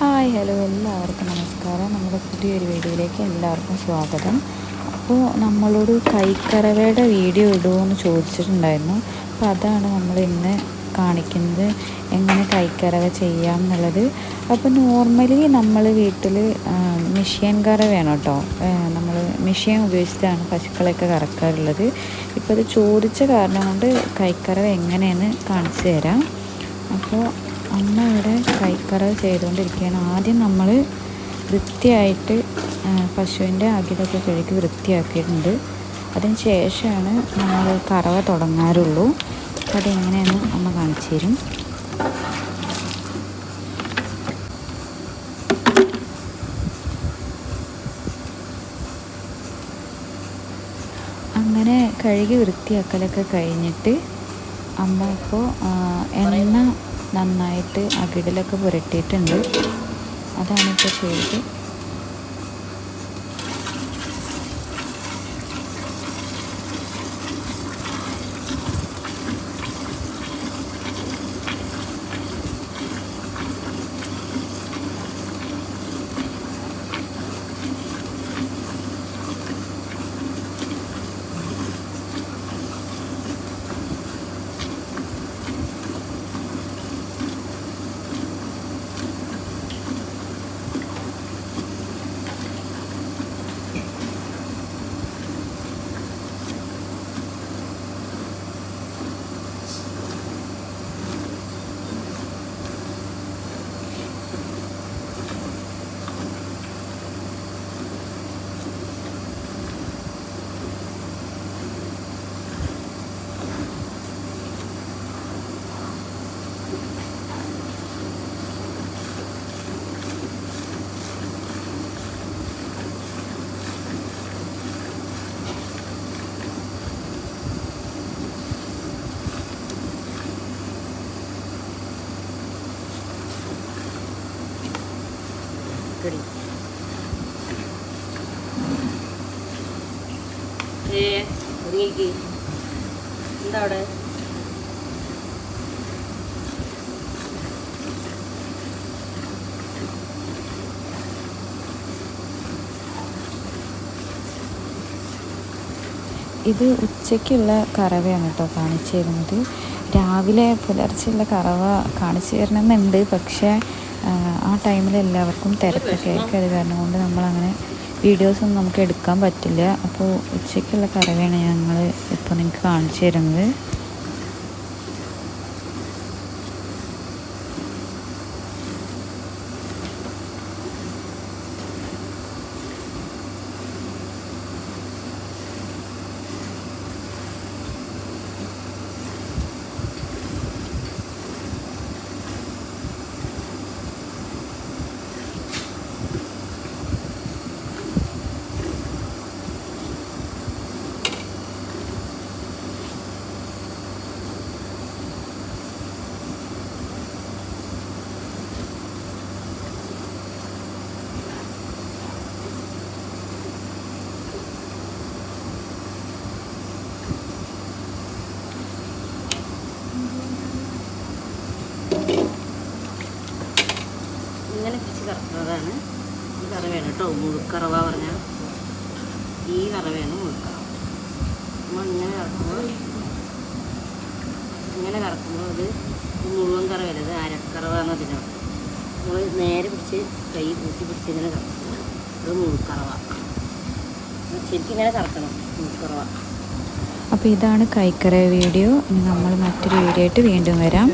Hi hello എല്ലാവർക്കും നമസ്കാരം. നമ്മുടെ പുതിയൊരു വീഡിയോയിലേക്ക് എല്ലാവർക്കും സ്വാഗതം. അപ്പോൾ നമ്മളോട് കൈക്കറവയുടെ വീഡിയോ ഇടുമോ എന്ന് ചോദിച്ചിട്ടുണ്ടായിരുന്നു. അപ്പോൾ അതാണ് നമ്മൾ ഇന്ന് കാണിക്കുന്നത് എങ്ങനെ കൈക്കറവ ചെയ്യാം എന്നുള്ളത് അപ്പോൾ നോർമലി നമ്മൾ വീട്ടിൽ മെഷീൻ കറവയാണ് കേട്ടോ. നമ്മൾ മെഷീൻ ഉപയോഗിച്ചിട്ടാണ് പശുക്കളെയൊക്കെ കറക്കാറുള്ളത്. ഇപ്പോൾ അത് ചോദിച്ച കാരണം കൊണ്ട് കൈക്കറവ എങ്ങനെയെന്ന് കാണിച്ചു തരാം. അപ്പോൾ അമ്മ ഇവിടെ കൈക്കറ ചെയ്തുകൊണ്ടിരിക്കുകയാണ്. ആദ്യം നമ്മൾ വൃത്തിയായിട്ട് പശുവിന്റെ അകിടൊക്കെ കഴുകി വൃത്തിയാക്കിയിട്ടുണ്ട്. അതിന് ശേഷമാണ് നമ്മൾ കറവ തുടങ്ങാറുള്ളൂ. അപ്പോൾ അതെങ്ങനെയെന്ന് അമ്മ കാണിച്ചു തരും. അങ്ങനെ കഴുകി വൃത്തിയാക്കലൊക്കെ കഴിഞ്ഞിട്ട് അമ്മ ഇപ്പോൾ എണ്ണ നന്നായിട്ട് അകിടിലൊക്കെ പുരട്ടിയിട്ടുണ്ട്. അതാണ് ഇപ്പോൾ ചെയ്തത്. കടി ഏ ഒതുങ്ങിക്ക് എന്താ അവിടെ ഇത് ഉച്ചയ്ക്കുള്ള കറവയാണ് കേട്ടോ കാണിച്ചു തരുന്നത്. രാവിലെ പുലർച്ചെയുള്ള കറവ കാണിച്ചു തരണമെന്നുണ്ട്. പക്ഷേ ആ ടൈമിൽ എല്ലാവർക്കും തിരക്കൊക്കെ ആയിരിക്കും അത് കാരണം കൊണ്ട് നമ്മളങ്ങനെ വീഡിയോസൊന്നും നമുക്ക് എടുക്കാൻ പറ്റില്ല. അപ്പോൾ ഉച്ചയ്ക്കുള്ള കറവയാണ് ഞങ്ങൾ ഇപ്പോൾ നിങ്ങൾക്ക് കാണിച്ചു തരുന്നത്. കറക്കുന്നതാണ് ഈ കറവയാണ് കേട്ടോ. മുഴുക്കറവ പറഞ്ഞാൽ ഈ കറവയാണ് മുഴുക്കറവ. നമ്മൾ ഇങ്ങനെ കറക്കുമ്പോൾ ഇങ്ങനെ കറക്കുമ്പോൾ അത് മുഴുവൻ കറവല്ല ഇത് അരക്കറവ എന്നതിനാണ് നമ്മൾ നേരെ പിടിച്ച് കൈ കൂട്ടി പിടിച്ച് ഇങ്ങനെ കറക്കുന്നത് അത് മുഴുക്കറവ. ശരിക്കും ഇങ്ങനെ കറക്കണം മുഴുക്കറവ. അപ്പോൾ ഇതാണ് കൈക്കറ വീഡിയോ. ഇനി നമ്മൾ മറ്റൊരു വീഡിയോ ആയിട്ട് വീണ്ടും വരാം.